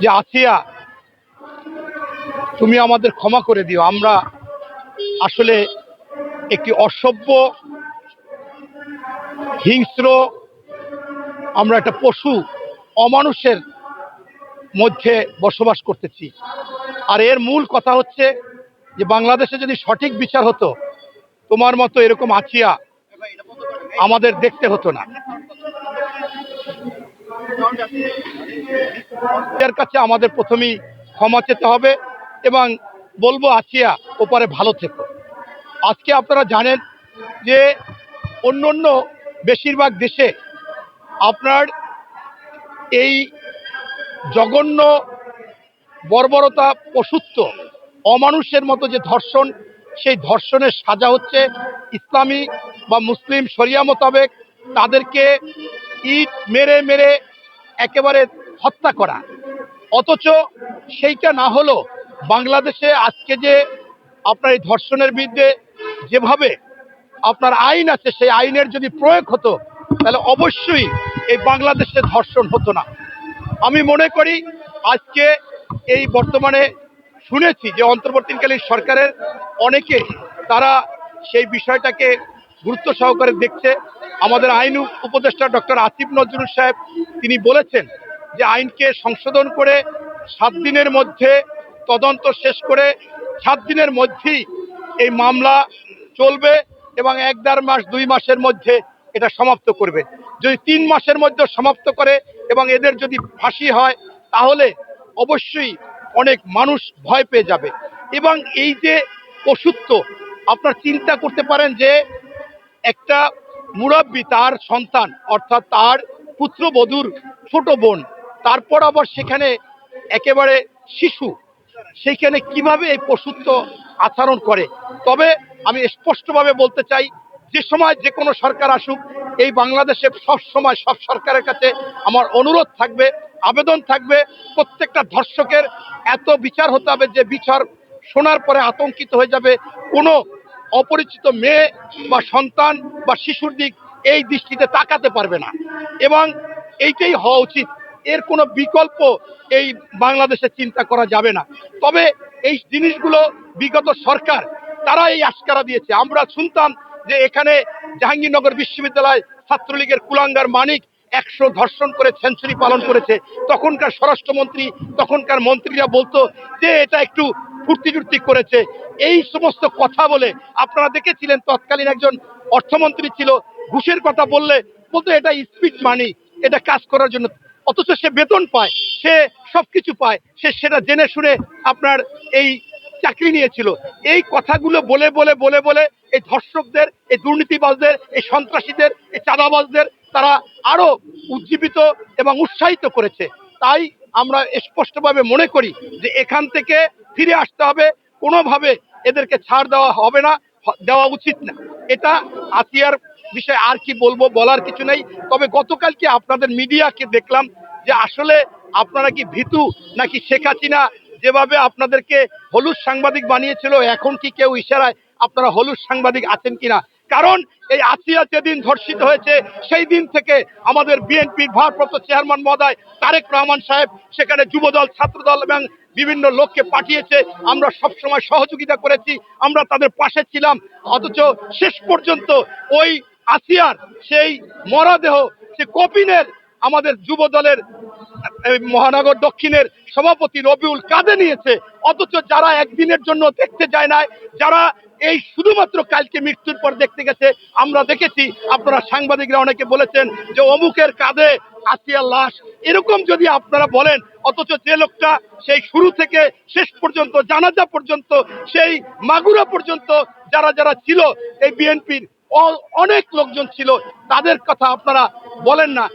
যে আসিয়া তুমি আমাদের ক্ষমা করে দিও। আমরা আসলে একটি অসভ্য, হিংস্র, আমরা একটা পশু, অমানুষের মধ্যে বসবাস করতেছি। আর এর মূল কথা হচ্ছে যে, বাংলাদেশে যদি সঠিক বিচার হতো, তোমার মতো এরকম আছিয়া আমাদের দেখতে হতো না। এর কাছে আমাদের প্রথমেই ক্ষমা চেতে হবে এবং বলব আসিয়া ওপারে ভালো থেকো। আজকে আপনারা জানেন যে অন্য অন্য বেশিরভাগ দেশে আপনার এই জঘন্য বর্বরতা পশুত্ব, অমানুষের মতো যে ধর্ষণ, সেই ধর্ষণের সাজা হচ্ছে ইসলামী বা মুসলিম শরিয়া মোতাবেক তাদেরকে ইট মেরে মেরে একেবারে হত্যা করা। অথচ সেইটা না হলো বাংলাদেশে আজকে যে আপনার এই ধর্ষণের বিরুদ্ধে যেভাবে আপনার আইন আছে, সেই আইনের যদি প্রয়োগ হতো, তাহলে অবশ্যই এই বাংলাদেশে ধর্ষণ হতো না। আমি মনে করি আজকে এই বর্তমানে শুনেছি যে অন্তর্বর্তীকালীন সরকারের অনেকে তারা সেই বিষয়টাকে গুরুত্ব সহকারে দেখছে আমাদের আইন উপদেষ্টা ডক্টর আসিফ নজরুল সাহেব, তিনি বলেছেন যে আইনকে সংশোধন করে সাত দিনের মধ্যে তদন্ত শেষ করে সাত দিনের মধ্যেই এই মামলা চলবে এবং এক দেড় মাস, দুই মাসের মধ্যে এটা সমাপ্ত করবে। যদি তিন মাসের মধ্যে সমাপ্ত করে এবং এদের যদি ফাঁসি হয়, তাহলে অবশ্যই অনেক মানুষ ভয় পেয়ে যাবে। এবং এই যে পশুত্ব আপনার চিন্তা করতে পারেন যে একটা মুরব্বী তার সন্তান, অর্থাৎ তার পুত্রবধূর ছোট বোন। তারপর আবার সেখানে একেবারে শিশু। সেইখানে কীভাবে এই পশুত্ব আচরণ করে? তবে আমি স্পষ্টভাবে বলতে চাই, যে সময় যে কোনো সরকার আসুক, এই বাংলাদেশে সব সময় সব সরকারের কাছে আমার অনুরোধ থাকবে, আবেদন থাকবে, প্রত্যেকটা ধর্ষকের এত বিচার হতে হবে যে বিচার শোনার পরে আতঙ্কিত হয়ে যাবে। কোনো অপরিচিত মেয়ে বা সন্তান বা শিশুর দিক এই দৃষ্টিতে তাকাতে পারবে না। এবং এইটাই হওয়া উচিত। এর কোনো বিকল্প এই বাংলাদেশে চিন্তা করা যাবে না। তবে এই জিনিসগুলো বিগত সরকার, তারা এই আস্কারা দিয়েছে। আমরা শুনতাম যে এখানে জাহাঙ্গীরনগর বিশ্ববিদ্যালয় ছাত্রলীগের কুলাঙ্গার মানিক একশো ধর্ষণ করে সেঞ্চুরি পালন করেছে। তখনকার স্বরাষ্ট্রমন্ত্রী, তখনকার মন্ত্রীরা বলতো যে এটা একটু ফুর্তি টুর্তি করেছে। এই সমস্ত কথা বলে আপনারা দেখেছিলেন তৎকালীন একজন অর্থমন্ত্রী ছিল, ঘুষের কথা বললে বলতো, এটা স্পিড মানি এটা কাজ করার জন্য। অথচ সে বেতন পায়, সে সব কিছু পায়, সে সেটা জেনে শুনে আপনার এই চাকরি নিয়েছিল। এই কথাগুলো বলে বলে বলে বলে এই ধর্ষকদের, এই দুর্নীতিবাজদের, এই সন্ত্রাসীদের, এই চাঁদাবাজদের তারা আরও উজ্জীবিত এবং উৎসাহিত করেছে। তাই আমরা স্পষ্টভাবে মনে করি যে এখান থেকে ফিরে আসতে হবে। কোনোভাবে এদেরকে ছাড় দেওয়া হবে না, দেওয়া উচিত না। এটা আসিয়ার বিষয়ে আর কি বলব বলার কিছু নেই। তবে গতকালকে আপনাদের মিডিয়াকে দেখলাম যে আসলে আপনারা কি ভীতু নাকি শেখ হাসিনা? যেভাবে আপনাদেরকে হলুদ সাংবাদিক বানিয়েছিল, এখন কি কেউ ইশারায় আপনারা হলুদ সাংবাদিক আছেন কিনা? কারণ এই আসিয়া যেদিন ধর্ষিত হয়েছে, সেই দিন থেকে আমাদের বিএনপির ভারপ্রাপ্ত চেয়ারম্যান মহোদয় তারেক রহমান সাহেব সেখানে যুবদল, ছাত্রদল এবং বিভিন্ন লোককে পাঠিয়েছে। আমরা সব সময় সহযোগিতা করেছি, আমরা তাদের পাশে ছিলাম। অথচ শেষ পর্যন্ত ওই আসিয়ার সেই মরাদেহ সে কপিনের আমাদের যুব দলের মহানগর দক্ষিণের সভাপতি রবিউল কাঁধে নিয়েছে। অথচ যারা একদিনের জন্য দেখতে যায় না যারা এই শুধুমাত্র কালকে মৃত্যুর পর দেখতে গেছে, আমরা দেখেছি, আপনারা সাংবাদিকরা অনেকে বলেছেন যে অমুকের কাঁধে আসিয়া লাশ। এরকম যদি আপনারা বলেন, অথচ যে লোকটা সেই শুরু থেকে শেষ পর্যন্ত, জানাজা পর্যন্ত, সেই মাগুরা পর্যন্ত যারা যারা ছিল, এই বিএনপির অনেক লোকজন ছিল, তাদের কথা আপনারা বলেন না।